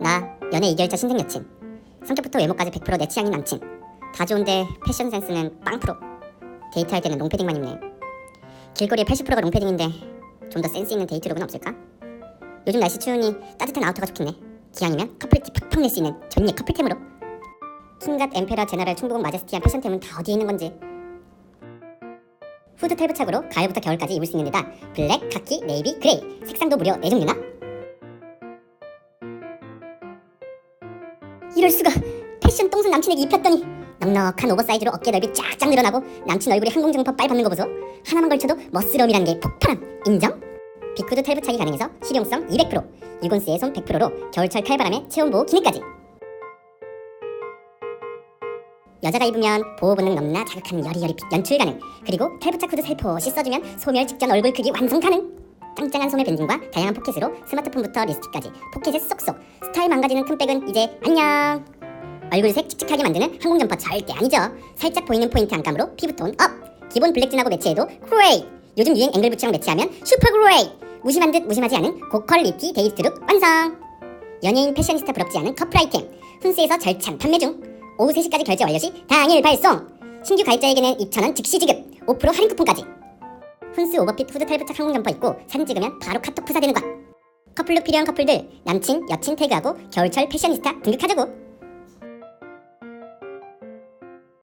나 연애 2개월차 신생 여친. 성격부터 외모까지 100%내 취향인 남친. 다 좋은데 패션 센스는 빵 프로. 데이트할 때는 롱패딩만 입네. 길거리에 80%가 롱패딩인데 좀 더 센스 있는 데이트 룩은 없을까? 요즘 날씨 추우니 따뜻한 아우터가 좋겠네. 기왕이면 커플티 팍팍 낼 수 있는 전예 커플템으로. 킹갓 엠페라 제너럴 충북은 마제스티한 패션템은 다 어디에 있는 건지. 후드 탈부착으로 가을부터 겨울까지 입을 수 있는 데다 블랙, 카키, 네이비, 그레이. 색상도 무려 4종류나? 이럴 수가. 패션 똥손 남친에게 입혔더니 넉넉한 오버사이즈로 어깨 넓이 쫙쫙 늘어나고 남친 얼굴에 항공정법 빨 받는 거 보소. 하나만 걸쳐도 멋스러움이라는 게 폭발함. 인정? 비쿠드 탈부착이 가능해서 실용성 200% 유곤스의 손 100%로 겨울철 칼바람에 체온보호 기능까지. 여자가 입으면 보호 본능 넘나 자극하는 여리여리 빛 연출 가능. 그리고 탈부착 후드 살포시 써주면 소멸 직전 얼굴 크기 완성 가능 짱짱한 소매 밴딩과 다양한 포켓으로 스마트폰부터 립스틱까지 포켓에 쏙쏙. 스타일 망가지는 큰 백은 이제 안녕. 얼굴색 칙칙하게 만드는 항공 점퍼 절대 아니죠. 살짝 보이는 포인트 안감으로 피부톤 업. 기본 블랙진하고 매치해도 그레이 요즘 유행 앵글 부츠랑 매치하면 슈퍼 그레이 무심한 듯 무심하지 않은 고퀄리티 데이트 룩 완성. 연예인 패셔니스타 부럽지 않은 커플 아이템. 훈스에서 절찬 판매 중. 오후 3시까지 결제 완료 시 당일 발송. 신규 가입자에게는 2,000원 즉시 지급. 5% 할인 쿠폰까지 훈스 오버핏 후드 탈부착 항공 점퍼 입고 사진 찍으면 바로 카톡 부사되는 것 커플룩 필요한 커플들 남친 여친 태그하고 겨울철 패셔니스타 등극하자고